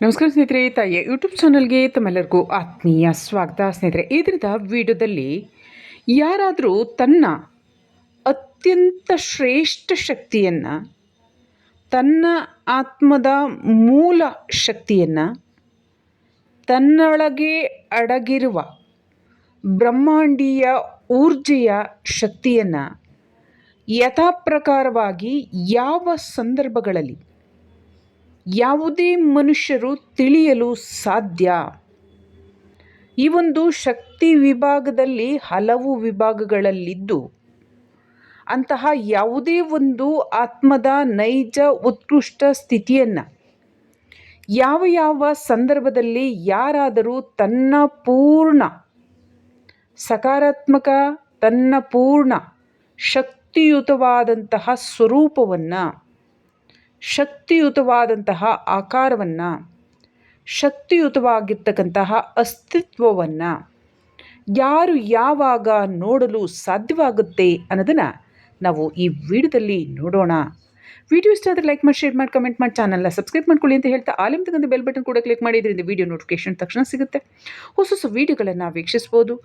ನಮಸ್ಕಾರ ಸ್ನೇಹಿತರೆ ತಾಯಿಯ ಯೂಟ್ಯೂಬ್ ಚಾನಲ್ಗೆ ತಮ್ಮೆಲ್ಲರಿಗೂ ಆತ್ಮೀಯ ಸ್ವಾಗತ. ಸ್ನೇಹಿತರೆ ಇದರದ ವಿಡಿಯೋದಲ್ಲಿ ಯಾರಾದರೂ ತನ್ನ ಅತ್ಯಂತ ಶ್ರೇಷ್ಠ ಶಕ್ತಿಯನ್ನು, ತನ್ನ ಆತ್ಮದ ಮೂಲ ಶಕ್ತಿಯನ್ನು, ತನ್ನೊಳಗೆ ಅಡಗಿರುವ ಬ್ರಹ್ಮಾಂಡೀಯ ಊರ್ಜೆಯ ಶಕ್ತಿಯನ್ನು ಯಥಾಪ್ರಕಾರವಾಗಿ ಯಾವ ಸಂದರ್ಭಗಳಲ್ಲಿ ಯಾವುದೇ ಮನುಷ್ಯರು ತಿಳಿಯಲು ಸಾಧ್ಯ. ಈ ಒಂದು ಶಕ್ತಿ ವಿಭಾಗದಲ್ಲಿ ಹಲವು ವಿಭಾಗಗಳಲ್ಲಿದ್ದು, ಅಂತಹ ಯಾವುದೇ ಒಂದು ಆತ್ಮದ ನೈಜ ಉತ್ಕೃಷ್ಟ ಸ್ಥಿತಿಯನ್ನು ಯಾವ ಯಾವ ಸಂದರ್ಭದಲ್ಲಿ ಯಾರಾದರೂ ತನ್ನ ಪೂರ್ಣ ಸಕಾರಾತ್ಮಕ, ತನ್ನ ಪೂರ್ಣ ಶಕ್ತಿಯುತವಾದಂತಹ ಸ್ವರೂಪವನ್ನು ಶಕ್ತಿಯುತವಾದಂತಹ ಆಕಾರವನ್ನು ಶಕ್ತಿಯುತವಾಗಿರ್ತಕ್ಕಂತಹ ಅಸ್ತಿತ್ವವನ್ನು ಯಾರು ಯಾವಾಗ ನೋಡಲು ಸಾಧ್ಯವಾಗುತ್ತೆ ಅನ್ನೋದನ್ನು ನಾವು ಈ ವಿಡಿಯೋದಲ್ಲಿ ನೋಡೋಣ. ವಿಡಿಯೋ ಇಷ್ಟ ಆದರೆ ಲೈಕ್ ಮಾಡಿ ಶೇರ್ ಮಾಡಿ ಕಮೆಂಟ್ ಮಾಡಿ ಚಾನಲ್ನ ಸಬ್ಸ್ಕ್ರೈಬ್ ಮಾಡ್ಕೊಳ್ಳಿ ಅಂತ ಹೇಳ್ತಾ ಆಲಿಮ್ ತಗೊಂಡು ಬೆಲ್ ಬಟನ್ ಕೂಡ ಕ್ಲಿಕ್ ಮಾಡಿ, ಇದರಿಂದ ವಿಡಿಯೋ ನೋಟಿಫಿಕೇಶನ್ ತಕ್ಷಣ ಸಿಗುತ್ತೆ. ಹೊಸ ಹೊಸ ವೀಡಿಯೋಗಳನ್ನು ವೀಕ್ಷಿಸ್ಬೋದು.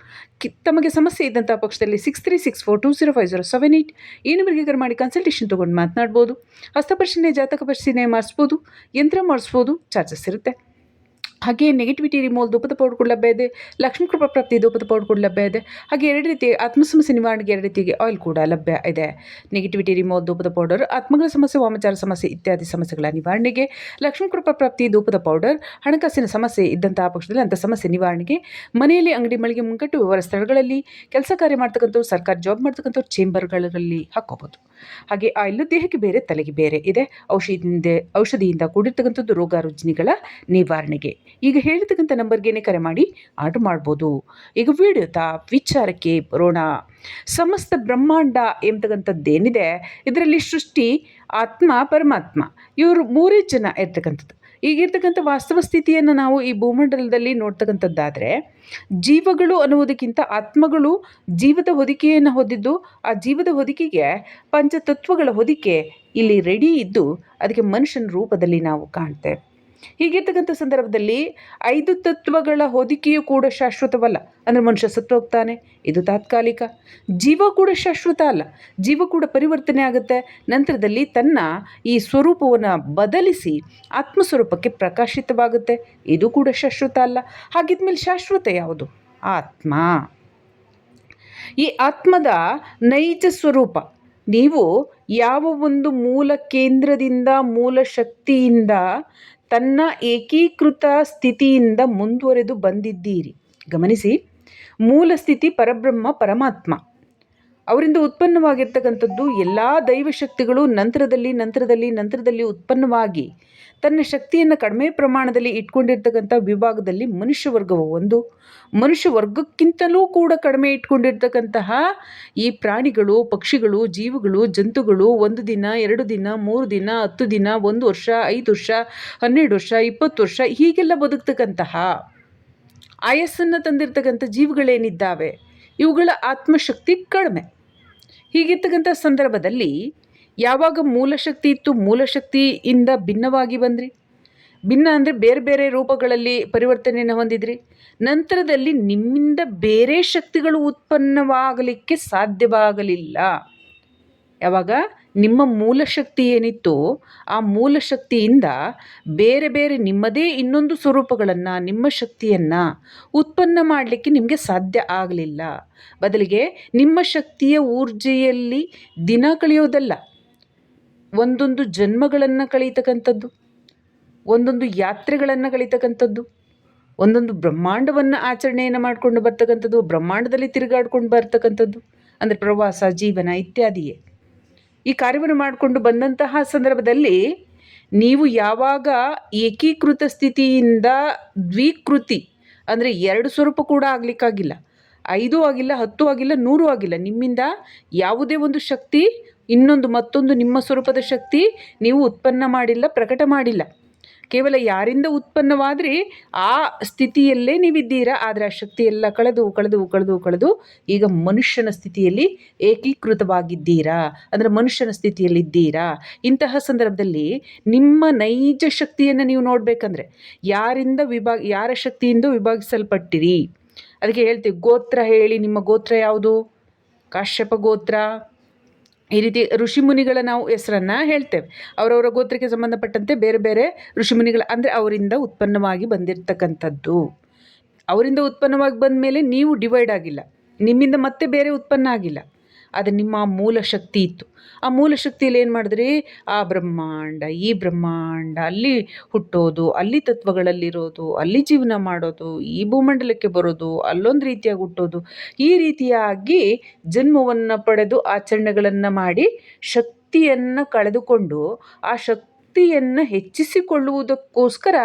ತಮಗೆ ಸಮಸ್ಯೆ ಇದ್ದಂಥ ಪಕ್ಷದಲ್ಲಿ six three six four two zero five zero seven eight ಈ ನಂಬರ್ಗೆ ಕರೆ ಮಾಡಿ ಕನ್ಸಲ್ಟೇಷನ್ ತೊಗೊಂಡು ಮಾತನಾಡ್ಬೋದು. ಹಸ್ತಪರಿಶೀಲನೆ ಜಾತಕ ಪರಿಶೀಲನೆ ಮಾಡಿಸ್ಬೋದು. ಯಂತ್ರ ಮಾಡಿಸ್ಬೋದು. ಚಾರ್ಜಸ್ ಇರುತ್ತೆ. ಹಾಗೆ ನೆಗೆಟಿವಿಟಿ ರಿಮೋಲ್ ದೂಪದ ಪೌಡರ್ ಕೂಡ ಲಭ್ಯ ಇದೆ. ಲಕ್ಷ್ಮೀ ಕೃಪಾ ಪ್ರಾಪ್ತಿ ಧೂಪದ ಪೌಡರ್ ಕೂಡ ಲಭ್ಯ ಇದೆ. ಹಾಗೆ ಎರಡು ರೀತಿ ಆತ್ಮಸಮಸ್ಯೆ ನಿವಾರಣೆಗೆ ಎರಡು ರೀತಿಗೆ ಆಯಿಲ್ ಕೂಡ ಲಭ್ಯ ಇದೆ. ನೆಗೆಟಿವಿಟಿ ರಿಮೋಲ್ ದೂಪದ ಪೌಡರ್ ಆತ್ಮಗಳ ಸಮಸ್ಯೆ, ವಾಮಚಾರ ಸಮಸ್ಯೆ ಇತ್ಯಾದಿ ಸಮಸ್ಯೆಗಳ ನಿವಾರಣೆಗೆ ಲಕ್ಷ್ಮೀ ಕೃಪಾ ಪ್ರಾಪ್ತಿ ಧೂಪದ ಪೌಡರ್ ಹಣಕಾಸಿನ ಸಮಸ್ಯೆ ಇದ್ದಂತಹ ಪಕ್ಷದಲ್ಲಿ ಅಂತ ಸಮಸ್ಯೆ ನಿವಾರಣೆಗೆ ಮನೆಯಲ್ಲಿ ಅಂಗಡಿ ಮಳಿಗೆ ಮುಂಗಟ್ಟು ವಿವರ ಸ್ಥಳಗಳಲ್ಲಿ ಕೆಲಸ ಕಾರ್ಯ ಮಾಡ್ತಕ್ಕಂಥವ್ರು, ಸರ್ಕಾರಿ ಜಾಬ್ ಮಾಡ್ತಕ್ಕಂಥವ್ರು ಚೇಂಬರ್ಗಳಲ್ಲಿ ಹಾಕ್ಕೋಬೋದು. ಹಾಗೆ ಆಯಿಲ್ ದೇಹಕ್ಕೆ ಬೇರೆ, ತಲೆಗೆ ಬೇರೆ ಇದೆ. ಔಷಧಿಯಿಂದ ಔಷಧಿಯಿಂದ ಕೂಡಿರ್ತಕ್ಕಂಥದ್ದು ರೋಗ ರುಜಿನಿಗಳ ನಿವಾರಣೆಗೆ. ಈಗ ಹೇಳಿರ್ತಕ್ಕಂಥ ನಂಬರ್ಗೇನೆ ಕರೆ ಮಾಡಿ ಆರ್ಡರ್ ಮಾಡ್ಬೋದು. ಈಗ ವಿಡಿಯೋದ ವಿಚಾರಕ್ಕೆ ಬರೋಣ. ಸಮಸ್ತ ಬ್ರಹ್ಮಾಂಡ ಎಂಬತಕ್ಕಂಥದ್ದೇನಿದೆ, ಇದರಲ್ಲಿ ಸೃಷ್ಟಿ ಆತ್ಮ, ಪರಮಾತ್ಮ. ಇವರು ಮೂರೇ ಜನ ಇರ್ತಕ್ಕಂಥದ್ದು. ಈಗಿರ್ತಕ್ಕಂಥ ವಾಸ್ತವ ಸ್ಥಿತಿಯನ್ನು ನಾವು ಈ ಭೂಮಂಡಲದಲ್ಲಿ ನೋಡ್ತಕ್ಕಂಥದ್ದಾದರೆ, ಜೀವಗಳು ಅನ್ನುವುದಕ್ಕಿಂತ ಆತ್ಮಗಳು ಜೀವದ ಹೊದಿಕೆಯನ್ನು ಹೊಂದಿದ್ದು, ಆ ಜೀವದ ಹೊದಿಕೆಗೆ ಪಂಚತತ್ವಗಳ ಹೊದಿಕೆ ಇಲ್ಲಿ ರೆಡಿ ಇದ್ದು, ಅದಕ್ಕೆ ಮನುಷ್ಯನ ರೂಪದಲ್ಲಿ ನಾವು ಕಾಣ್ತೇವೆ. ಹೀಗಿರ್ತಕ್ಕಂಥ ಸಂದರ್ಭದಲ್ಲಿ ಐದು ತತ್ವಗಳ ಹೊದಿಕೆಯು ಕೂಡ ಶಾಶ್ವತವಲ್ಲ. ಅಂದರೆ ಮನುಷ್ಯ ಸತ್ತು ಹೋಗ್ತಾನೆ, ಇದು ತಾತ್ಕಾಲಿಕ. ಜೀವ ಕೂಡ ಶಾಶ್ವತ ಅಲ್ಲ. ಜೀವ ಕೂಡ ಪರಿವರ್ತನೆ ಆಗುತ್ತೆ. ನಂತರದಲ್ಲಿ ತನ್ನ ಈ ಸ್ವರೂಪವನ್ನು ಬದಲಿಸಿ ಆತ್ಮಸ್ವರೂಪಕ್ಕೆ ಪ್ರಕಾಶಿತವಾಗುತ್ತೆ. ಇದು ಕೂಡ ಶಾಶ್ವತ ಅಲ್ಲ. ಹಾಗಿದ್ಮೇಲೆ ಶಾಶ್ವತ ಯಾವುದು? ಆತ್ಮ. ಈ ಆತ್ಮದ ನೈಜ ಸ್ವರೂಪ, ನೀವು ಯಾವ ಒಂದು ಮೂಲ ಕೇಂದ್ರದಿಂದ, ಮೂಲ ಶಕ್ತಿಯಿಂದ ತನ್ನ ಏಕೀಕೃತ ಸ್ಥಿತಿಯಿಂದ ಮುಂದುವರೆದು ಬಂದಿದ್ದೀರಿ. ಗಮನಿಸಿ ಮೂಲ ಸ್ಥಿತಿ ಪರಬ್ರಹ್ಮ ಪರಮಾತ್ಮ. ಅವರಿಂದ ಉತ್ಪನ್ನವಾಗಿರ್ತಕ್ಕಂಥದ್ದು ಎಲ್ಲ ದೈವಶಕ್ತಿಗಳು ನಂತರದಲ್ಲಿ ನಂತರದಲ್ಲಿ ನಂತರದಲ್ಲಿ ಉತ್ಪನ್ನವಾಗಿ ತನ್ನ ಶಕ್ತಿಯನ್ನು ಕಡಿಮೆ ಪ್ರಮಾಣದಲ್ಲಿ ಇಟ್ಕೊಂಡಿರ್ತಕ್ಕಂಥ ವಿಭಾಗದಲ್ಲಿ ಮನುಷ್ಯ ವರ್ಗವು ಒಂದು. ಮನುಷ್ಯ ವರ್ಗಕ್ಕಿಂತಲೂ ಕೂಡ ಕಡಿಮೆ ಇಟ್ಕೊಂಡಿರ್ತಕ್ಕಂತಹ ಈ ಪ್ರಾಣಿಗಳು, ಪಕ್ಷಿಗಳು, ಜೀವಿಗಳು, ಜಂತುಗಳು ಒಂದು ದಿನ, ಎರಡು ದಿನ, ಮೂರು ದಿನ, ಹತ್ತು ದಿನ, ಒಂದು ವರ್ಷ, ಐದು ವರ್ಷ, ಹನ್ನೆರಡು ವರ್ಷ, ಇಪ್ಪತ್ತು ವರ್ಷ ಹೀಗೆಲ್ಲ ಬದುಕ್ತಕ್ಕಂತಹ ಆಯಸ್ಸನ್ನು ತಂದಿರ್ತಕ್ಕಂಥ ಜೀವಿಗಳೇನಿದ್ದಾವೆ. ಇವುಗಳ ಆತ್ಮಶಕ್ತಿ ಕಡಿಮೆ. ಹೀಗಿರ್ತಕ್ಕಂಥ ಸಂದರ್ಭದಲ್ಲಿ ಯಾವಾಗ ಮೂಲಶಕ್ತಿ ಇತ್ತು, ಮೂಲಶಕ್ತಿಯಿಂದ ಭಿನ್ನವಾಗಿ ಬಂದ್ರಿ? ಭಿನ್ನ ಅಂದರೆ ಬೇರೆ ಬೇರೆ ರೂಪಗಳಲ್ಲಿ ಪರಿವರ್ತನೆಯನ್ನು ಹೊಂದಿದ್ರಿ. ನಂತರದಲ್ಲಿ ನಿಮ್ಮಿಂದ ಬೇರೆ ಶಕ್ತಿಗಳು ಉತ್ಪನ್ನವಾಗಲಿಕ್ಕೆ ಸಾಧ್ಯವಾಗಲಿಲ್ಲ. ಯಾವಾಗ? ನಿಮ್ಮ ಮೂಲ ಶಕ್ತಿ ಏನಿತ್ತು ಆ ಮೂಲ ಶಕ್ತಿಯಿಂದ ಬೇರೆ ಬೇರೆ ನಿಮ್ಮದೇ ಇನ್ನೊಂದು ಸ್ವರೂಪಗಳನ್ನು, ನಿಮ್ಮ ಶಕ್ತಿಯನ್ನು ಉತ್ಪನ್ನ ಮಾಡಲಿಕ್ಕೆ ನಿಮಗೆ ಸಾಧ್ಯ ಆಗಲಿಲ್ಲ. ಬದಲಿಗೆ ನಿಮ್ಮ ಶಕ್ತಿಯ ಊರ್ಜೆಯಲ್ಲಿ ದಿನ ಕಳೆಯೋದಲ್ಲ, ಒಂದೊಂದು ಜನ್ಮಗಳನ್ನು ಕಳೀತಕ್ಕಂಥದ್ದು, ಒಂದೊಂದು ಯಾತ್ರೆಗಳನ್ನು ಕಳೀತಕ್ಕಂಥದ್ದು, ಒಂದೊಂದು ಬ್ರಹ್ಮಾಂಡವನ್ನು ಆಚರಣೆಯನ್ನು ಮಾಡಿಕೊಂಡು ಬರ್ತಕ್ಕಂಥದ್ದು, ಬ್ರಹ್ಮಾಂಡದಲ್ಲಿ ತಿರುಗಾಡ್ಕೊಂಡು ಬರ್ತಕ್ಕಂಥದ್ದು, ಅಂದರೆ ಪ್ರವಾಸ, ಜೀವನ ಇತ್ಯಾದಿಯೇ. ಈ ಕಾರ್ಯವನ್ನು ಮಾಡಿಕೊಂಡು ಬಂದಂತಹ ಸಂದರ್ಭದಲ್ಲಿ ನೀವು ಯಾವಾಗ ಏಕೀಕೃತ ಸ್ಥಿತಿಯಿಂದ ದ್ವಿಕೃತಿ, ಅಂದರೆ ಎರಡು ಸ್ವರೂಪ ಕೂಡ ಆಗಲಿಕ್ಕಾಗಿಲ್ಲ. ಐದು ಆಗಿಲ್ಲ, ಹತ್ತು ಆಗಿಲ್ಲ, ನೂರು ಆಗಿಲ್ಲ. ನಿಮ್ಮಿಂದ ಯಾವುದೇ ಒಂದು ಶಕ್ತಿ, ಇನ್ನೊಂದು ಮತ್ತೊಂದು ನಿಮ್ಮ ಸ್ವರೂಪದ ಶಕ್ತಿ ನೀವು ಉತ್ಪನ್ನ ಮಾಡಿಲ್ಲ, ಪ್ರಕಟ ಮಾಡಿಲ್ಲ. ಕೇವಲ ಯಾರಿಂದ ಉತ್ಪನ್ನವಾದರೆ ಆ ಸ್ಥಿತಿಯಲ್ಲೇ ನೀವಿದ್ದೀರಾ, ಆದರೆ ಆ ಶಕ್ತಿ ಎಲ್ಲ ಕಳೆದು ಕಳೆದು ಕಳೆದು ಕಳೆದು ಈಗ ಮನುಷ್ಯನ ಸ್ಥಿತಿಯಲ್ಲಿ ಏಕೀಕೃತವಾಗಿದ್ದೀರಾ, ಅಂದರೆ ಮನುಷ್ಯನ ಸ್ಥಿತಿಯಲ್ಲಿದ್ದೀರಾ? ಇಂತಹ ಸಂದರ್ಭದಲ್ಲಿ ನಿಮ್ಮ ನೈಜ ಶಕ್ತಿಯನ್ನು ನೀವು ನೋಡಬೇಕಂದ್ರೆ ಯಾರಿಂದ ವಿಭಾಗ ಯಾರ ಶಕ್ತಿಯಿಂದ ವಿಭಾಗಿಸಲ್ಪಟ್ಟಿರಿ? ಅದಕ್ಕೆ ಹೇಳ್ತೀವಿ, ಗೋತ್ರ ಹೇಳಿ, ನಿಮ್ಮ ಗೋತ್ರ ಯಾವುದು? ಕಾಶ್ಯಪ ಗೋತ್ರ. ಈ ರೀತಿ ಋಷಿಮುನಿಗಳ ನಾವು ಹೆಸರನ್ನು ಹೇಳ್ತೇವೆ. ಅವರವರ ಗೋತ್ರಕ್ಕೆ ಸಂಬಂಧಪಟ್ಟಂತೆ ಬೇರೆ ಬೇರೆ ಋಷಿಮುನಿಗಳ ಅಂದರೆ ಅವರಿಂದ ಉತ್ಪನ್ನವಾಗಿ ಬಂದಿರತಕ್ಕಂಥದ್ದು. ಅವರಿಂದ ಉತ್ಪನ್ನವಾಗಿ ಬಂದ ಮೇಲೆ ನೀವು ಡಿವೈಡ್ ಆಗಿಲ್ಲ. ನಿಮ್ಮಿಂದ ಮತ್ತೆ ಬೇರೆ ಉತ್ಪನ್ನ ಆಗಿಲ್ಲ. ಆದರೆ ನಿಮ್ಮ ಮೂಲ ಶಕ್ತಿ ಇತ್ತು. ಆ ಮೂಲ ಶಕ್ತಿಯಲ್ಲಿ ಏನು ಮಾಡಿದ್ರಿ? ಆ ಬ್ರಹ್ಮಾಂಡ, ಈ ಬ್ರಹ್ಮಾಂಡ, ಅಲ್ಲಿ ಹುಟ್ಟೋದು, ಅಲ್ಲಿ ತತ್ವಗಳಲ್ಲಿರೋದು, ಅಲ್ಲಿ ಜೀವನ ಮಾಡೋದು, ಈ ಭೂಮಂಡಲಕ್ಕೆ ಬರೋದು, ಅಲ್ಲೊಂದು ರೀತಿಯಾಗಿ ಹುಟ್ಟೋದು, ಈ ರೀತಿಯಾಗಿ ಜನ್ಮವನ್ನು ಪಡೆದು ಆಚರಣೆಗಳನ್ನು ಮಾಡಿ ಶಕ್ತಿಯನ್ನು ಕಳೆದುಕೊಂಡು ಆ ಶಕ್ತಿ ಶಕ್ತಿಯನ್ನು ಹೆಚ್ಚಿಸಿಕೊಳ್ಳುವುದಕ್ಕೋಸ್ಕರ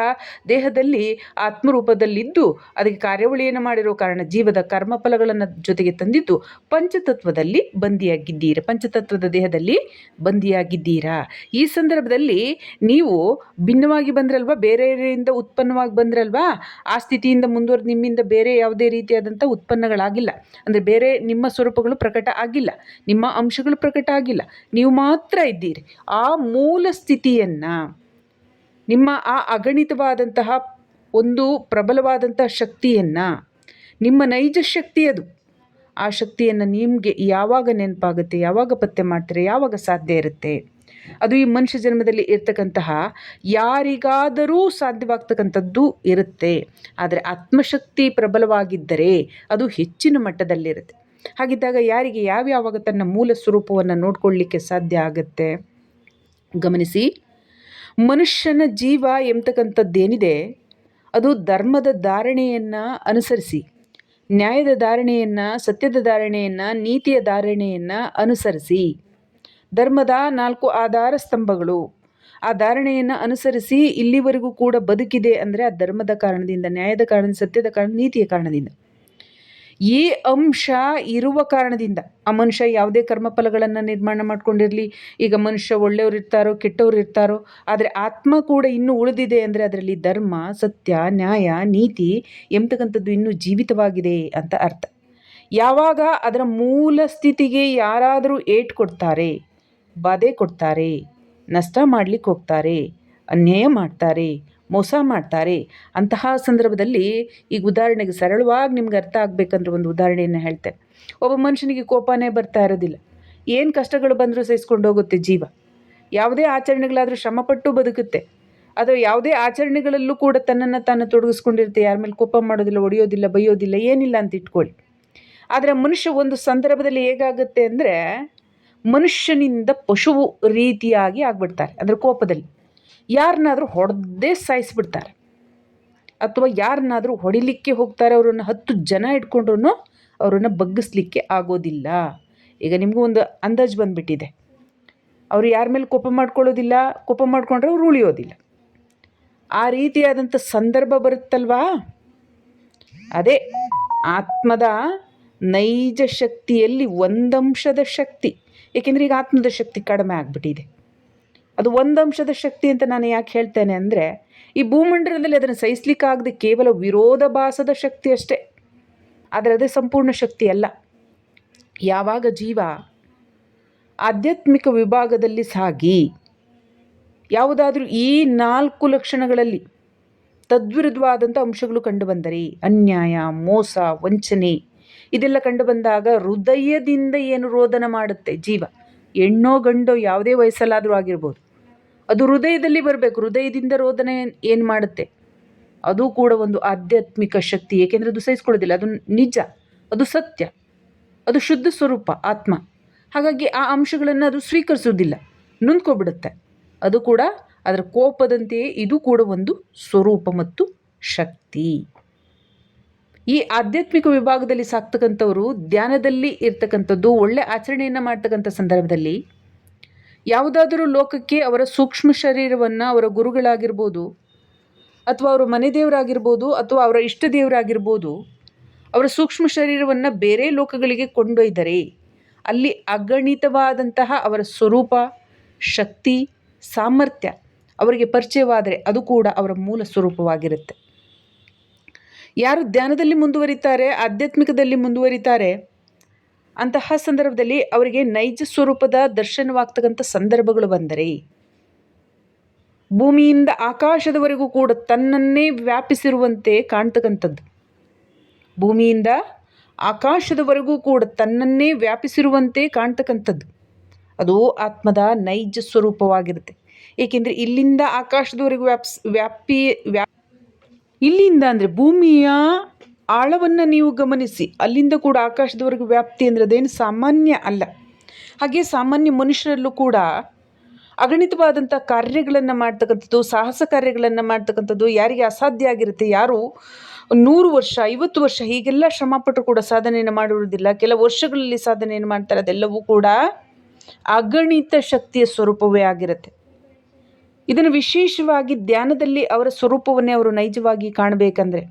ದೇಹದಲ್ಲಿ ಆತ್ಮರೂಪದಲ್ಲಿದ್ದು ಅದಕ್ಕೆ ಕಾರ್ಯವಳಿಯನ್ನು ಮಾಡಿರೋ ಕಾರಣ ಜೀವದ ಕರ್ಮಫಲಗಳನ್ನು ಜೊತೆಗೆ ತಂದಿದ್ದು ಪಂಚತತ್ವದಲ್ಲಿ ಬಂದಿಯಾಗಿದ್ದೀರಾ. ಪಂಚತತ್ವದ ದೇಹದಲ್ಲಿ ಬಂದಿಯಾಗಿದ್ದೀರಾ. ಈ ಸಂದರ್ಭದಲ್ಲಿ ನೀವು ಭಿನ್ನವಾಗಿ ಬಂದ್ರಲ್ವಾ? ಬೇರೆಯವರಿಂದ ಉತ್ಪನ್ನವಾಗಿ ಬಂದ್ರಲ್ವಾ? ಆ ಸ್ಥಿತಿಯಿಂದ ಮುಂದುವರೆದು ನಿಮ್ಮಿಂದ ಬೇರೆ ಯಾವುದೇ ರೀತಿಯಾದಂಥ ಉತ್ಪನ್ನಗಳಾಗಿಲ್ಲ. ಅಂದರೆ ಬೇರೆ ನಿಮ್ಮ ಸ್ವರೂಪಗಳು ಪ್ರಕಟ ಆಗಿಲ್ಲ. ನಿಮ್ಮ ಅಂಶಗಳು ಪ್ರಕಟ ಆಗಿಲ್ಲ. ನೀವು ಮಾತ್ರ ಇದ್ದೀರಿ. ಆ ಮೂಲ ಸ್ಥಿತಿಯನ್ನು ನಿಮ್ಮ ಆ ಅಗಣಿತವಾದಂತಹ ಒಂದು ಪ್ರಬಲವಾದಂತಹ ಶಕ್ತಿಯನ್ನು, ನಿಮ್ಮ ನೈಜ ಶಕ್ತಿ ಅದು. ಆ ಶಕ್ತಿಯನ್ನು ನಿಮಗೆ ಯಾವಾಗ ನೆನಪಾಗುತ್ತೆ, ಯಾವಾಗ ಪತ್ತೆ ಮಾಡ್ತೀರಾ, ಯಾವಾಗ ಸಾಧ್ಯ ಇರುತ್ತೆ? ಅದು ಈ ಮನುಷ್ಯ ಜನ್ಮದಲ್ಲಿ ಇರ್ತಕ್ಕಂತಹ ಯಾರಿಗಾದರೂ ಸಾಧ್ಯವಾಗ್ತಕ್ಕಂಥದ್ದು ಇರುತ್ತೆ. ಆದರೆ ಆತ್ಮಶಕ್ತಿ ಪ್ರಬಲವಾಗಿದ್ದರೆ ಅದು ಹೆಚ್ಚಿನ ಮಟ್ಟದಲ್ಲಿರುತ್ತೆ. ಹಾಗಿದ್ದಾಗ ಯಾರಿಗೆ ಯಾವ್ಯಾವಾಗ ತನ್ನ ಮೂಲ ಸ್ವರೂಪವನ್ನು ನೋಡ್ಕೊಳ್ಳಿಕ್ಕೆ ಸಾಧ್ಯ ಆಗುತ್ತೆ? ಗಮನಿಸಿ. ಮನುಷ್ಯನ ಜೀವ ಎಂಬತಕ್ಕಂಥದ್ದೇನಿದೆ ಅದು ಧರ್ಮದ ಧಾರಣೆಯನ್ನು ಅನುಸರಿಸಿ, ನ್ಯಾಯದ ಧಾರಣೆಯನ್ನು, ಸತ್ಯದ ಧಾರಣೆಯನ್ನು, ನೀತಿಯ ಧಾರಣೆಯನ್ನು ಅನುಸರಿಸಿ. ಧರ್ಮದ ನಾಲ್ಕು ಆಧಾರ ಸ್ತಂಭಗಳು. ಆ ಧಾರಣೆಯನ್ನು ಅನುಸರಿಸಿ ಇಲ್ಲಿವರೆಗೂ ಕೂಡ ಬದುಕಿದೆ ಅಂದರೆ ಆ ಧರ್ಮದ ಕಾರಣದಿಂದ, ನ್ಯಾಯದ ಕಾರಣ ಸತ್ಯದ ಕಾರಣ, ನೀತಿಯ ಕಾರಣದಿಂದ. ಈ ಅಂಶ ಇರುವ ಕಾರಣದಿಂದ ಆ ಮನುಷ್ಯ ಯಾವುದೇ ಕರ್ಮಫಲಗಳನ್ನು ನಿರ್ಮಾಣ ಮಾಡ್ಕೊಂಡಿರಲಿ. ಈಗ ಮನುಷ್ಯ ಒಳ್ಳೆಯವ್ರು ಇರ್ತಾರೋ, ಕೆಟ್ಟವ್ರು ಇರ್ತಾರೋ, ಆದರೆ ಆತ್ಮ ಕೂಡ ಇನ್ನೂ ಉಳಿದಿದೆ ಅಂದರೆ ಅದರಲ್ಲಿ ಧರ್ಮ, ಸತ್ಯ, ನ್ಯಾಯ, ನೀತಿ ಎಂಬತಕ್ಕಂಥದ್ದು ಇನ್ನೂ ಜೀವಿತವಾಗಿದೆ ಅಂತ ಅರ್ಥ. ಯಾವಾಗ ಅದರ ಮೂಲ ಸ್ಥಿತಿಗೆ ಯಾರಾದರೂ ಏಟ್ ಕೊಡ್ತಾರೆ, ಬಾಧೆ ಕೊಡ್ತಾರೆ, ನಷ್ಟ ಮಾಡಲಿಕ್ಕೆ ಹೋಗ್ತಾರೆ, ಅನ್ಯಾಯ ಮಾಡ್ತಾರೆ ಮೋಸ ಮಾಡ್ತಾರೆ. ಅಂತಹ ಸಂದರ್ಭದಲ್ಲಿ ಈಗ ಉದಾಹರಣೆಗೆ ಸರಳವಾಗಿ ನಿಮ್ಗೆ ಅರ್ಥ ಆಗಬೇಕಂದ್ರೆ ಒಂದು ಉದಾಹರಣೆಯನ್ನು ಹೇಳ್ತೇನೆ. ಒಬ್ಬ ಮನುಷ್ಯನಿಗೆ ಕೋಪನೇ ಬರ್ತಾ ಇರೋದಿಲ್ಲ. ಏನು ಕಷ್ಟಗಳು ಬಂದರೂ ಸಹಿಸ್ಕೊಂಡು ಹೋಗುತ್ತೆ ಜೀವ. ಯಾವುದೇ ಆಚರಣೆಗಳಾದರೂ ಶ್ರಮಪಟ್ಟು ಬದುಕುತ್ತೆ. ಆದರೆ ಯಾವುದೇ ಆಚರಣೆಗಳಲ್ಲೂ ಕೂಡ ತನ್ನನ್ನು ತಾನು ತೊಡಗಿಸ್ಕೊಂಡಿರುತ್ತೆ. ಯಾರ ಮೇಲೆ ಕೋಪ ಮಾಡೋದಿಲ್ಲ, ಒಡೆಯೋದಿಲ್ಲ, ಬೈಯೋದಿಲ್ಲ, ಏನಿಲ್ಲ ಅಂತ ಇಟ್ಕೊಳ್ಳಿ. ಆದರೆ ಮನುಷ್ಯ ಒಂದು ಸಂದರ್ಭದಲ್ಲಿ ಹೇಗಾಗುತ್ತೆ ಅಂದರೆ ಮನುಷ್ಯನಿಂದ ಪಶುವು ರೀತಿಯಾಗಿ ಆಗ್ಬಿಡ್ತಾರೆ. ಅಂದರೆ ಕೋಪದಲ್ಲಿ. ಯಾರನ್ನಾದರೂ ಹೊಡೆದೇ ಸಾಯಿಸಿಬಿಡ್ತಾರೆ. ಅಥವಾ ಯಾರನ್ನಾದರೂ ಹೊಡಿಲಿಕ್ಕೆ ಹೋಗ್ತಾರೆ ಅವರನ್ನು, ಹತ್ತು ಜನ ಇಟ್ಕೊಂಡ್ರೂ ಅವರನ್ನು ಬಗ್ಗಿಸ್ಲಿಕ್ಕೆ ಆಗೋದಿಲ್ಲ. ಈಗ ನಿಮಗೂ ಒಂದು ಅಂದಾಜು ಬಂದುಬಿಟ್ಟಿದೆ. ಅವರು ಯಾರ ಮೇಲೆ ಕೋಪ ಮಾಡ್ಕೊಳ್ಳೋದಿಲ್ಲ, ಕೋಪ ಮಾಡಿಕೊಂಡ್ರೆ ಅವ್ರು ಉಳಿಯೋದಿಲ್ಲ. ಆ ರೀತಿಯಾದಂಥ ಸಂದರ್ಭ ಬರುತ್ತಲ್ವಾ? ಅದೇ ಆತ್ಮದ ನೈಜ ಶಕ್ತಿಯಲ್ಲಿ ಒಂದಂಶದ ಶಕ್ತಿ. ಏಕೆಂದರೆ ಈಗ ಆತ್ಮದ ಶಕ್ತಿ ಕಡಿಮೆ ಆಗಿಬಿಟ್ಟಿದೆ. ಅದು ಒಂದು ಅಂಶದ ಶಕ್ತಿ ಅಂತ ನಾನು ಯಾಕೆ ಹೇಳ್ತೇನೆ ಅಂದರೆ, ಈ ಭೂಮಂಡಲದಲ್ಲಿ ಅದನ್ನು ಸಹಿಸ್ಲಿಕ್ಕಾಗದೆ ಕೇವಲ ವಿರೋಧಭಾಸದ ಶಕ್ತಿ ಅಷ್ಟೇ. ಆದರೆ ಅದೇ ಸಂಪೂರ್ಣ ಶಕ್ತಿ ಅಲ್ಲ. ಯಾವಾಗ ಜೀವ ಆಧ್ಯಾತ್ಮಿಕ ವಿಭಾಗದಲ್ಲಿ ಸಾಗಿ, ಯಾವುದಾದ್ರೂ ಈ ನಾಲ್ಕು ಲಕ್ಷಣಗಳಲ್ಲಿ ತದ್ವಿರುದ್ಧವಾದಂಥ ಅಂಶಗಳು ಕಂಡುಬಂದರೆ, ಅನ್ಯಾಯ, ಮೋಸ, ವಂಚನೆ, ಇದೆಲ್ಲ ಕಂಡುಬಂದಾಗ ಹೃದಯದಿಂದ ಏನು ರೋದನ ಮಾಡುತ್ತೆ ಜೀವ? ಹೆಣ್ಣೋ ಗಂಡೋ ಯಾವುದೇ ವಯಸ್ಸಲ್ಲಾದರೂ ಆಗಿರ್ಬೋದು. ಅದು ಹೃದಯದಲ್ಲಿ ಬರಬೇಕು. ಹೃದಯದಿಂದ ರೋದನೆ ಏನು ಮಾಡುತ್ತೆ? ಅದು ಕೂಡ ಒಂದು ಆಧ್ಯಾತ್ಮಿಕ ಶಕ್ತಿ, ಏಕೆಂದರೆ ಅದು ಸಹಿಸ್ಕೊಳ್ಳೋದಿಲ್ಲ. ಅದು ನಿಜ, ಅದು ಸತ್ಯ, ಅದು ಶುದ್ಧ ಸ್ವರೂಪ, ಆತ್ಮ. ಹಾಗಾಗಿ ಆ ಅಂಶಗಳನ್ನು ಅದು ಸ್ವೀಕರಿಸೋದಿಲ್ಲ ನುಂದ್ಕೊಬಿಡುತ್ತೆ. ಅದು ಕೂಡ ಅದರ ಕೋಪದಂತೆಯೇ ಇದು ಕೂಡ ಒಂದು ಸ್ವರೂಪ ಮತ್ತು ಶಕ್ತಿ. ಈ ಆಧ್ಯಾತ್ಮಿಕ ವಿಭಾಗದಲ್ಲಿ ಸಾಕ್ತಕ್ಕಂಥವರು ಧ್ಯಾನದಲ್ಲಿ ಇರ್ತಕ್ಕಂಥದ್ದು, ಒಳ್ಳೆ ಆಚರಣೆಯನ್ನು ಮಾಡ್ತಕ್ಕಂಥ ಸಂದರ್ಭದಲ್ಲಿ ಯಾವುದಾದರೂ ಲೋಕಕ್ಕೆ ಅವರ ಸೂಕ್ಷ್ಮ ಶರೀರವನ್ನು ಅವರ ಗುರುಗಳಾಗಿರ್ಬೋದು ಅಥವಾ ಅವರ ಮನೆ ದೇವರಾಗಿರ್ಬೋದು ಅಥವಾ ಅವರ ಇಷ್ಟ ದೇವರಾಗಿರ್ಬೋದು, ಅವರ ಸೂಕ್ಷ್ಮ ಶರೀರವನ್ನು ಬೇರೆ ಲೋಕಗಳಿಗೆ ಕೊಂಡೊಯ್ದರೆ ಅಲ್ಲಿ ಅಗಣಿತವಾದಂತಹ ಅವರ ಸ್ವರೂಪ, ಶಕ್ತಿ, ಸಾಮರ್ಥ್ಯ ಅವರಿಗೆ ಪರಿಚಯವಾದರೆ ಅದು ಕೂಡ ಅವರ ಮೂಲ ಸ್ವರೂಪವಾಗಿರುತ್ತೆ. ಯಾರು ಧ್ಯಾನದಲ್ಲಿ ಮುಂದುವರಿತಾರೆ, ಆಧ್ಯಾತ್ಮಿಕದಲ್ಲಿ ಮುಂದುವರಿತಾರೆ ಅಂತಹ ಸಂದರ್ಭದಲ್ಲಿ ಅವರಿಗೆ ನೈಜ ಸ್ವರೂಪದ ದರ್ಶನವಾಗ್ತಕ್ಕಂಥ ಸಂದರ್ಭಗಳು ಬಂದರೆ ಭೂಮಿಯಿಂದ ಆಕಾಶದವರೆಗೂ ಕೂಡ ತನ್ನನ್ನೇ ವ್ಯಾಪಿಸಿರುವಂತೆ ಕಾಣ್ತಕ್ಕಂಥದ್ದು. ಭೂಮಿಯಿಂದ ಆಕಾಶದವರೆಗೂ ಕೂಡ ತನ್ನನ್ನೇ ವ್ಯಾಪಿಸಿರುವಂತೆ ಕಾಣ್ತಕ್ಕಂಥದ್ದು. ಅದು ಆತ್ಮದ ನೈಜ ಸ್ವರೂಪವಾಗಿರುತ್ತೆ. ಏಕೆಂದರೆ ಇಲ್ಲಿಂದ ಆಕಾಶದವರೆಗೂ ವ್ಯಾಪ್ಸ್ ವ್ಯಾಪಿ ವ್ಯಾ ಇಲ್ಲಿಂದ ಅಂದರೆ ಭೂಮಿಯ ಆಳವನ್ನು ನೀವು ಗಮನಿಸಿ. ಅಲ್ಲಿಂದ ಕೂಡ ಆಕಾಶದವರೆಗೂ ವ್ಯಾಪ್ತಿ ಅಂದರೆ ಅದೇನು ಸಾಮಾನ್ಯ ಅಲ್ಲ. ಹಾಗೆ ಸಾಮಾನ್ಯ ಮನುಷ್ಯರಲ್ಲೂ ಕೂಡ ಅಗಣಿತವಾದಂಥ ಕಾರ್ಯಗಳನ್ನು ಮಾಡ್ತಕ್ಕಂಥದ್ದು, ಸಾಹಸ ಕಾರ್ಯಗಳನ್ನು ಮಾಡ್ತಕ್ಕಂಥದ್ದು ಯಾರಿಗೆ ಅಸಾಧ್ಯ ಆಗಿರುತ್ತೆ? ಯಾರು ನೂರು ವರ್ಷ, ಐವತ್ತು ವರ್ಷ ಹೀಗೆಲ್ಲ ಶ್ರಮಪಟ್ಟರು ಕೂಡ ಸಾಧನೆಯನ್ನು ಮಾಡಿರುವುದಿಲ್ಲ ಕೆಲವು ವರ್ಷಗಳಲ್ಲಿ ಸಾಧನೆಯನ್ನು ಮಾಡ್ತಾರೆ. ಅದೆಲ್ಲವೂ ಕೂಡ ಅಗಣಿತ ಶಕ್ತಿಯ ಸ್ವರೂಪವೇ ಆಗಿರುತ್ತೆ. ಇದನ್ನು ವಿಶೇಷವಾಗಿ ಧ್ಯಾನದಲ್ಲಿ ಅವರ ಸ್ವರೂಪವನ್ನೇ ಅವರು ನೈಜವಾಗಿ ಕಾಣಬೇಕಂದ್ರೆ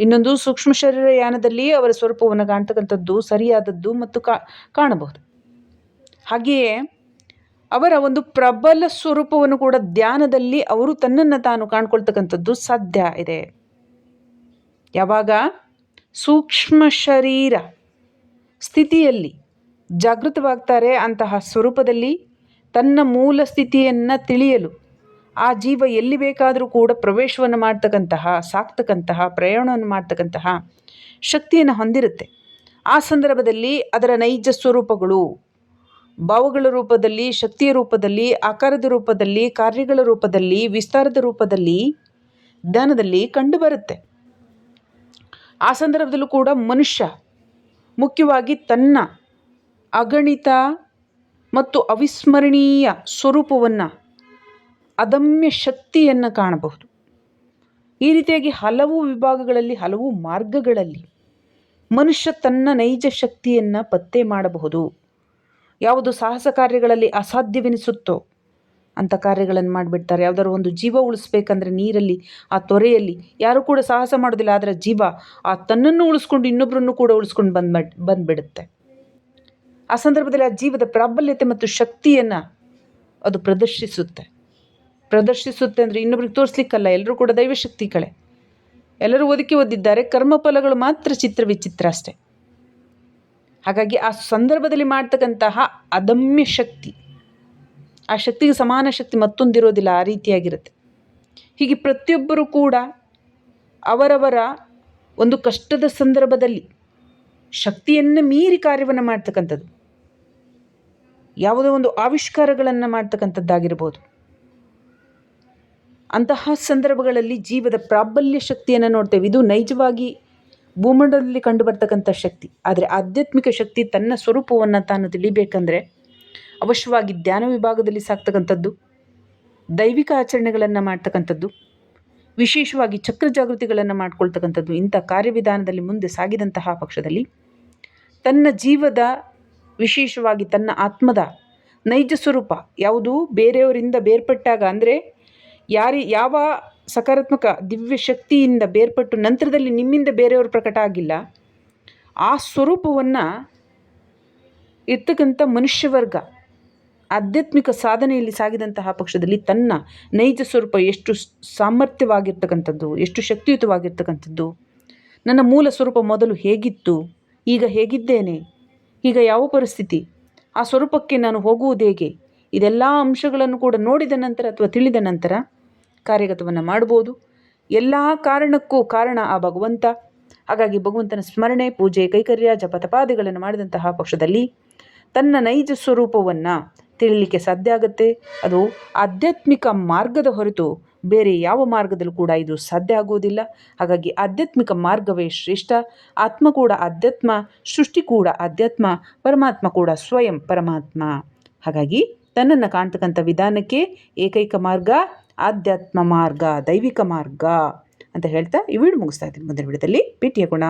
ಇನ್ನೊಂದು ಸೂಕ್ಷ್ಮ ಶರೀರ ಯಾನದಲ್ಲಿ ಅವರ ಸ್ವರೂಪವನ್ನು ಕಾಣ್ತಕ್ಕಂಥದ್ದು ಸರಿಯಾದದ್ದು ಮತ್ತು ಕಾಣಬಹುದು. ಹಾಗೆಯೇ ಅವರ ಒಂದು ಪ್ರಬಲ ಸ್ವರೂಪವನ್ನು ಕೂಡ ಧ್ಯಾನದಲ್ಲಿ ಅವರು ತನ್ನನ್ನು ತಾನು ಕಾಣ್ಕೊಳ್ತಕ್ಕಂಥದ್ದು ಸಾಧ್ಯ ಇದೆ. ಯಾವಾಗ? ಸೂಕ್ಷ್ಮ ಶರೀರ ಸ್ಥಿತಿಯಲ್ಲಿ ಜಾಗೃತವಾಗ್ತಾರೆ ಅಂತಹ ಸ್ವರೂಪದಲ್ಲಿ ತನ್ನ ಮೂಲ ಸ್ಥಿತಿಯನ್ನು ತಿಳಿಯಲು. ಆ ಜೀವ ಎಲ್ಲಿ ಬೇಕಾದರೂ ಕೂಡ ಪ್ರವೇಶವನ್ನು ಮಾಡ್ತಕ್ಕಂತಹ, ಸಾಕ್ತಕ್ಕಂತಹ, ಪ್ರಯಾಣವನ್ನು ಮಾಡ್ತಕ್ಕಂತಹ ಶಕ್ತಿಯನ್ನು ಹೊಂದಿರುತ್ತೆ. ಆ ಸಂದರ್ಭದಲ್ಲಿ ಅದರ ನೈಜ ಸ್ವರೂಪಗಳು, ಭಾವಗಳ ರೂಪದಲ್ಲಿ, ಶಕ್ತಿಯ ರೂಪದಲ್ಲಿ, ಆಕಾರದ ರೂಪದಲ್ಲಿ, ಕಾರ್ಯಗಳ ರೂಪದಲ್ಲಿ, ವಿಸ್ತಾರದ ರೂಪದಲ್ಲಿ, ಧ್ಯಾನದಲ್ಲಿ ಕಂಡುಬರುತ್ತೆ. ಆ ಸಂದರ್ಭದಲ್ಲೂ ಕೂಡ ಮನುಷ್ಯ ಮುಖ್ಯವಾಗಿ ತನ್ನ ಅಗಣಿತ ಮತ್ತು ಅವಿಸ್ಮರಣೀಯ ಸ್ವರೂಪವನ್ನು ಅದಮ್ಯ ಶಕ್ತಿಯನ್ನು ಕಾಣಬಹುದು. ಈ ರೀತಿಯಾಗಿ ಹಲವು ವಿಭಾಗಗಳಲ್ಲಿ, ಹಲವು ಮಾರ್ಗಗಳಲ್ಲಿ ಮನುಷ್ಯ ತನ್ನ ನೈಜ ಶಕ್ತಿಯನ್ನು ಪತ್ತೆ ಮಾಡಬಹುದು. ಯಾವುದು ಸಾಹಸ ಕಾರ್ಯಗಳಲ್ಲಿ ಅಸಾಧ್ಯವೆನಿಸುತ್ತೋ ಅಂಥ ಕಾರ್ಯಗಳನ್ನು ಮಾಡಿಬಿಡ್ತಾರೆ. ಯಾವುದಾದ್ರು ಒಂದು ಜೀವ ಉಳಿಸ್ಬೇಕಂದ್ರೆ ನೀರಲ್ಲಿ, ಆ ತೊರೆಯಲ್ಲಿ ಯಾರೂ ಕೂಡ ಸಾಹಸ ಮಾಡೋದಿಲ್ಲ, ಆದರೆ ಜೀವ ಆ ತನ್ನನ್ನು ಉಳಿಸ್ಕೊಂಡು ಇನ್ನೊಬ್ಬರನ್ನು ಕೂಡ ಉಳಿಸ್ಕೊಂಡು ಬಂದು ಬಂದ್ಬಿಡುತ್ತೆ. ಆ ಸಂದರ್ಭದಲ್ಲಿ ಆ ಜೀವದ ಪ್ರಾಬಲ್ಯತೆ ಮತ್ತು ಶಕ್ತಿಯನ್ನು ಅದು ಪ್ರದರ್ಶಿಸುತ್ತೆ. ಪ್ರದರ್ಶಿಸುತ್ತೆ ಅಂದರೆ ಇನ್ನೊಬ್ರಿಗೆ ತೋರಿಸ್ಲಿಕ್ಕಲ್ಲ ಎಲ್ಲರೂ ಕೂಡ ದೈವಶಕ್ತಿ ಕಳೆ ಎಲ್ಲರೂ ಒದಕಿ ಓದಿದ್ದಾರೆ ಕರ್ಮಫಲಗಳು ಮಾತ್ರ ಚಿತ್ರ ವಿಚಿತ್ರ ಅಷ್ಟೆ. ಹಾಗಾಗಿ ಆ ಸಂದರ್ಭದಲ್ಲಿ ಮಾಡ್ತಕ್ಕಂತಹ ಅದಮ್ಯ ಶಕ್ತಿ, ಆ ಶಕ್ತಿಗೆ ಸಮಾನ ಶಕ್ತಿ ಮತ್ತೊಂದಿರೋದಿಲ್ಲ, ಆ ರೀತಿಯಾಗಿರುತ್ತೆ. ಹೀಗೆ ಪ್ರತಿಯೊಬ್ಬರೂ ಕೂಡ ಅವರವರ ಒಂದು ಕಷ್ಟದ ಸಂದರ್ಭದಲ್ಲಿ ಶಕ್ತಿಯನ್ನು ಮೀರಿ ಕಾರ್ಯವನ್ನು ಮಾಡ್ತಕ್ಕಂಥದ್ದು. ಯಾವುದೋ ಒಂದು ಆವಿಷ್ಕಾರಗಳನ್ನು ಮಾಡ್ತಕ್ಕಂಥದ್ದಾಗಿರ್ಬೋದು. ಅಂತಹ ಸಂದರ್ಭಗಳಲ್ಲಿ ಜೀವದ ಪ್ರಾಬಲ್ಯ ಶಕ್ತಿಯನ್ನು ನೋಡ್ತೇವೆ. ಇದು ನೈಜವಾಗಿ ಭೂಮಂಡಲದಲ್ಲಿ ಕಂಡುಬರ್ತಕ್ಕಂಥ ಶಕ್ತಿ. ಆದರೆ ಆಧ್ಯಾತ್ಮಿಕ ಶಕ್ತಿ ತನ್ನ ಸ್ವರೂಪವನ್ನು ತಾನು ತಿಳಿಬೇಕಂದ್ರೆ ಅವಶ್ಯವಾಗಿ ಧ್ಯಾನ ವಿಭಾಗದಲ್ಲಿ ಸಾಕ್ತಕ್ಕಂಥದ್ದು, ದೈವಿಕ ಆಚರಣೆಗಳನ್ನು ಮಾಡ್ತಕ್ಕಂಥದ್ದು, ವಿಶೇಷವಾಗಿ ಚಕ್ರ ಜಾಗೃತಿಗಳನ್ನು ಮಾಡ್ಕೊಳ್ತಕ್ಕಂಥದ್ದು, ಇಂಥ ಕಾರ್ಯವಿಧಾನದಲ್ಲಿ ಮುಂದೆ ಸಾಗಿದಂತಹ ಪಕ್ಷದಲ್ಲಿ ತನ್ನ ಜೀವದ ವಿಶೇಷವಾಗಿ ತನ್ನ ಆತ್ಮದ ನೈಜ ಸ್ವರೂಪ, ಯಾವುದು ಬೇರೆಯವರಿಂದ ಬೇರ್ಪಟ್ಟಾಗ ಅಂದರೆ ಯಾರಿ, ಯಾವ ಸಕಾರಾತ್ಮಕ ದಿವ್ಯ ಶಕ್ತಿಯಿಂದ ಬೇರ್ಪಟ್ಟು ನಂತರದಲ್ಲಿ ನಿಮ್ಮಿಂದ ಬೇರೆಯವರು ಪ್ರಕಟ ಆಗಿಲ್ಲ, ಆ ಸ್ವರೂಪವನ್ನು ಇರ್ತಕ್ಕಂಥ ಮನುಷ್ಯವರ್ಗ, ಆಧ್ಯಾತ್ಮಿಕ ಸಾಧನೆಯಲ್ಲಿ ಸಾಗಿದಂತಹ ಪಕ್ಷದಲ್ಲಿ ತನ್ನ ನೈಜ ಸ್ವರೂಪ ಎಷ್ಟು ಸಾಮರ್ಥ್ಯವಾಗಿರ್ತಕ್ಕಂಥದ್ದು, ಎಷ್ಟು ಶಕ್ತಿಯುತವಾಗಿರ್ತಕ್ಕಂಥದ್ದು, ನನ್ನ ಮೂಲ ಸ್ವರೂಪ ಮೊದಲು ಹೇಗಿತ್ತು, ಈಗ ಹೇಗಿದ್ದೇನೆ, ಈಗ ಯಾವ ಪರಿಸ್ಥಿತಿ, ಆ ಸ್ವರೂಪಕ್ಕೆ ನಾನು ಹೋಗುವುದು ಹೇಗೆ, ಇದೆಲ್ಲ ಅಂಶಗಳನ್ನು ಕೂಡ ನೋಡಿದ ನಂತರ ಅಥವಾ ತಿಳಿದ ನಂತರ ಕಾರ್ಯಗತವನ್ನು ಮಾಡ್ಬೋದು. ಎಲ್ಲ ಕಾರಣಕ್ಕೂ ಕಾರಣ ಆ ಭಗವಂತ. ಹಾಗಾಗಿ ಭಗವಂತನ ಸ್ಮರಣೆ, ಪೂಜೆ, ಕೈಕರ್ಯ, ಜಪತಪಾದಿಗಳನ್ನು ಮಾಡಿದಂತಹ ಪಕ್ಷದಲ್ಲಿ ತನ್ನ ನೈಜ ಸ್ವರೂಪವನ್ನು ತಿಳಿಲಿಕ್ಕೆ ಸಾಧ್ಯ ಆಗುತ್ತೆ. ಅದು ಆಧ್ಯಾತ್ಮಿಕ ಮಾರ್ಗದ ಹೊರತು ಬೇರೆ ಯಾವ ಮಾರ್ಗದಲ್ಲೂ ಕೂಡ ಇದು ಸಾಧ್ಯ ಆಗುವುದಿಲ್ಲ ಹಾಗಾಗಿ ಆಧ್ಯಾತ್ಮಿಕ ಮಾರ್ಗವೇ ಶ್ರೇಷ್ಠ. ಆತ್ಮ ಕೂಡ ಆಧ್ಯಾತ್ಮ, ಸೃಷ್ಟಿ ಕೂಡ ಆಧ್ಯಾತ್ಮ, ಪರಮಾತ್ಮ ಕೂಡ ಸ್ವಯಂ ಪರಮಾತ್ಮ. ಹಾಗಾಗಿ ತನ್ನನ್ನು ಕಾಣ್ತಕ್ಕಂಥ ವಿಧಾನಕ್ಕೆ ಏಕೈಕ ಮಾರ್ಗ ಆಧ್ಯಾತ್ಮ ಮಾರ್ಗ ದೈವಿಕ ಮಾರ್ಗ ಅಂತ ಹೇಳ್ತಾ ಈ ವಿಡಿಯೋ ಮುಗಿಸ್ತಾ ಇದ್ದೀನಿ. ಮುಂದಿನ ವಿಡಿಯೋದಲ್ಲಿ ಭೇಟಿಯಾಗೋಣ.